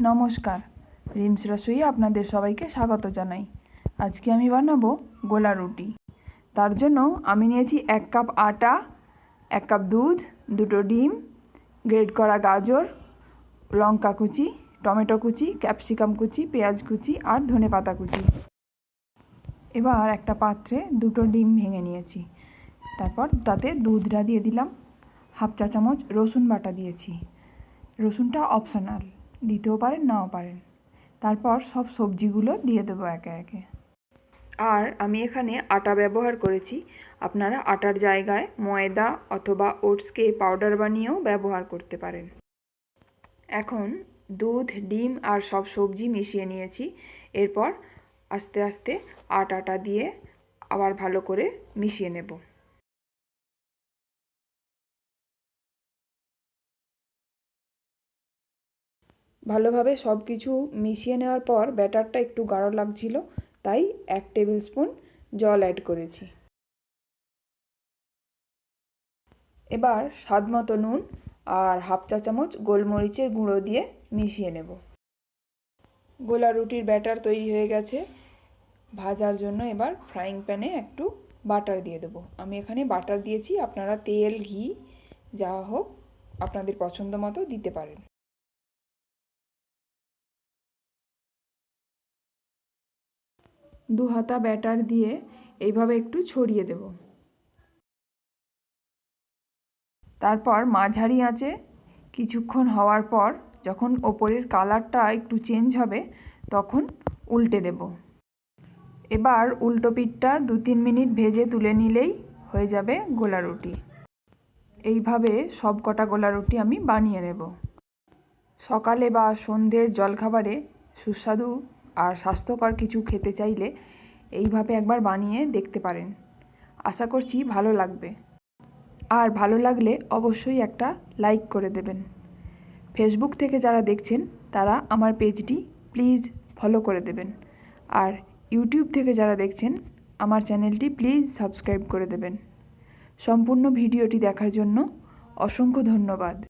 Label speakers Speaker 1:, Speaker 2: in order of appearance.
Speaker 1: নমস্কার। রিমস রসোই আপনাদের সবাইকে স্বাগত জানাই। আজকে আমি বানাবো গোলা রুটি। তার জন্য আমি নিয়েছি এক কাপ আটা, এক কাপ দুধ, দুটো ডিম গ্রেড করা গাজর, লঙ্কা কুচি, টমেটো কুচি, ক্যাপসিকাম কুচি, পেঁয়াজ কুচি আর ধনে পাতা কুচি। এবার একটা পাত্রে দুটো ডিম ভেঙে নিয়েছি। তারপর তাতে দুধটা দিয়ে দিলাম। হাফ চা চামচ রসুন বাটা দিয়েছি। রসুনটা অপশনাল দিতেও পারেন, নাও পারেন। তারপর সব সবজিগুলো দিয়ে দেবো একে একে। আর আমি এখানে আটা ব্যবহার করেছি। আপনারা আটার জায়গায় ময়দা অথবা ওটসকে পাউডার বানিয়েও ব্যবহার করতে পারেন। এখন দুধ, ডিম আর সব সবজি মিশিয়ে নিয়েছি। এরপর আস্তে আস্তে আটাটা দিয়ে আবার ভালো করে মিশিয়ে নেব। ভালোভাবে সব কিছু মিশিয়ে নেওয়ার পর ব্যাটারটা একটু গাঢ় লাগছিল, তাই এক টেবিল স্পুন জল অ্যাড করেছি। এবার স্বাদ মতো নুন আর হাফ চা চামচ গোলমরিচের গুঁড়ো দিয়ে মিশিয়ে নেব। গোলা রুটির ব্যাটার তৈরি হয়ে গেছে। ভাজার জন্য এবার ফ্রাইং প্যানে একটু বাটার দিয়ে দেবো। আমি এখানে বাটার দিয়েছি, আপনারা তেল, ঘি, যা হোক আপনাদের পছন্দ মতো দিতে পারেন। দু হাতা ব্যাটার দিয়ে এইভাবে একটু ছড়িয়ে দেব। তারপর মাঝারি আঁচে কিছুক্ষণ হওয়ার পর যখন ওপরের কালারটা একটু চেঞ্জ হবে, তখন উল্টে দেব। এবার উল্টো পিঠটা দু তিন মিনিট ভেজে তুলে নিলেই হয়ে যাবে গোলা রুটি। এইভাবে সব কটা গোলা রুটি আমি বানিয়ে নেব। সকালে বা সন্ধ্যের জলখাবারে সুস্বাদু আর স্বাস্থ্যকর কিছু খেতে চাইলে এইভাবে একবার বানিয়ে দেখতে পারেন। আশা করছি ভালো লাগবে। আর ভালো লাগলে অবশ্যই একটা লাইক করে দেবেন। ফেসবুক থেকে যারা দেখছেন, তারা আমার পেজটি প্লিজ ফলো করে দেবেন। আর ইউটিউব থেকে যারা দেখছেন, আমার চ্যানেলটি প্লিজ সাবস্ক্রাইব করে দেবেন। সম্পূর্ণ ভিডিওটি দেখার জন্য অসংখ্য ধন্যবাদ।